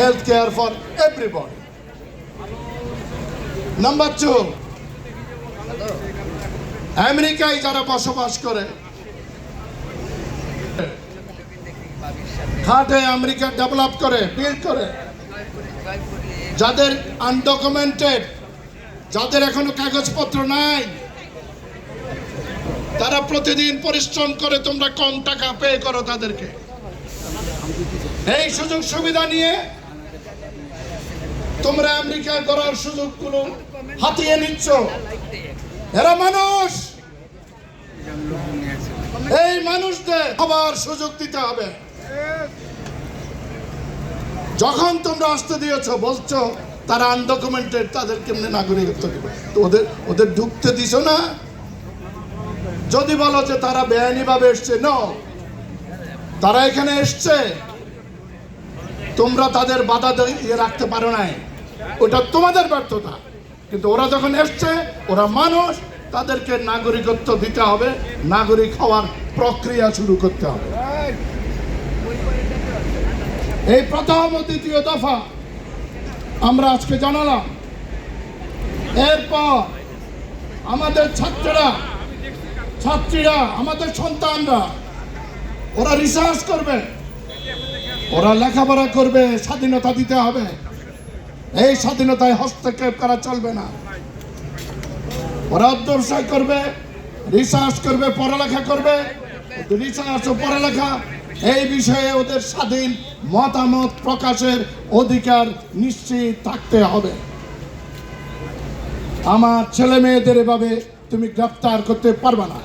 health care for everybody. Number two, আমেরিকায় যারা বসবাস করে খাটে আমেরিকা ডেভেলপ করে বিল্ড করে যাদের আনডকুমেন্টেড যাদের এখনও কাগজপত্র নাই তারা প্রতিদিন পরিশ্রম করে তোমরা কম টাকা পে করো তাদেরকে এই সুযোগ সুবিধা নিয়ে তোমরা আমেরিকা করার সুযোগগুলো হাতিয়ে নিচ্ছ? এরা মানুষ। এই মানুষদের আবার সুযোগ দিতে হবে। যখন তোমরা আসতে দিয়েছ, বলছো, তারা আনডকুমেন্টেড তাদের কেমনে নাগরিকত্ব দেবে? তো ওদের ওদের ঢুকতে দিছ না? যদি বলো যে তারা বেআইনিভাবে এসছে ন তারা এখানে এসছে। তোমরা তাদের বাধা দিয়ে রাখতে পারো নাই। ওটা তোমাদের ব্যর্থতা। কিন্তু ওরা যখন এসছে, ওরা মানুষ, তাদেরকে নাগরিকত্ব দিতে হবে, নাগরিক হওয়ার প্রক্রিয়া শুরু করতে হবে। এই প্রথম ও দ্বিতীয় দফা আমরা আজকে জানালাম। এরপর আমাদের ছাত্ররা, ছাত্রীরা, আমাদের সন্তানরা, ওরা রিসার্চ করবে, ওরা লেখাপড়া করবে, স্বাধীনতা দিতে হবে। এই স্বাধীনতায় হস্তক্ষেপ করা চলবে না। ওরা করবে রিসার্চ করবে, পড়ালেখা করবে। রিসার্চ ও পড়ালেখা, এই বিষয়ে ওদের স্বাধীন মতামত প্রকাশের অধিকার নিশ্চিত থাকতে হবে। আমার ছেলে মেয়েদের এভাবে তুমি গ্রেফতার করতে পারবে না।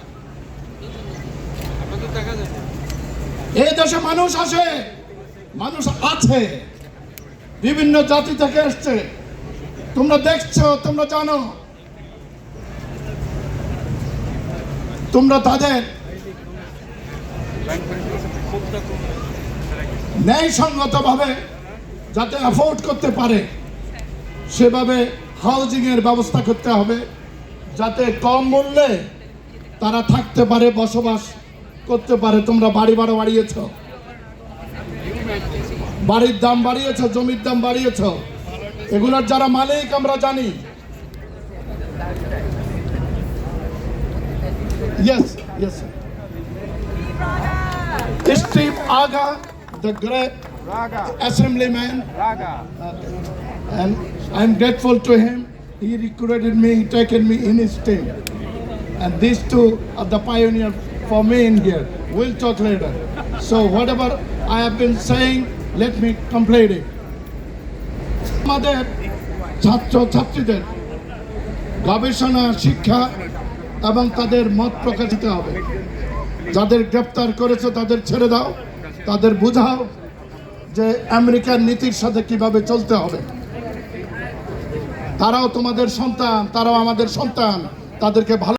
এই দেশে মানুষ আসে মানুষ আছে। বিভিন্ন জাতি থেকে এসছে। তোমরা দেখছ, তোমরা জানো। তোমরা তাদের ন্যায়সঙ্গতভাবে যাতে অ্যাফোর্ড করতে পারে, সেভাবে হাউজিং এর ব্যবস্থা করতে হবে, যাতে কম মূল্যে তারা থাকতে পারে, বসবাস করতে পারে। তোমরা বাড়ি ভাড়া বাড়িয়েছ। বাড়ির দাম বাড়িয়েছ জমির দাম বাড়িয়েছ এগুলোর যারা মালিক আমরা জানি Yes, yes, sir. Steve Aga, the great assemblyman, and I'm grateful to him. He recruited me, he taken me in his team. And these two are the pioneer for me in here. We'll talk later. So whatever I have been saying, me complete it. আমাদের ছাত্র ছাত্রীদের গবেষণা, শিক্ষা এবং তাদের মত প্রকাশিত হবে যাদের গ্রেপ্তার করেছে তাদের ছেড়ে দাও, তাদের বুঝাও যে আমেরিকার নীতির সাথে কীভাবে চলতে হবে তারাও তোমাদের সন্তান, তারাও আমাদের সন্তান, তাদেরকে ভালো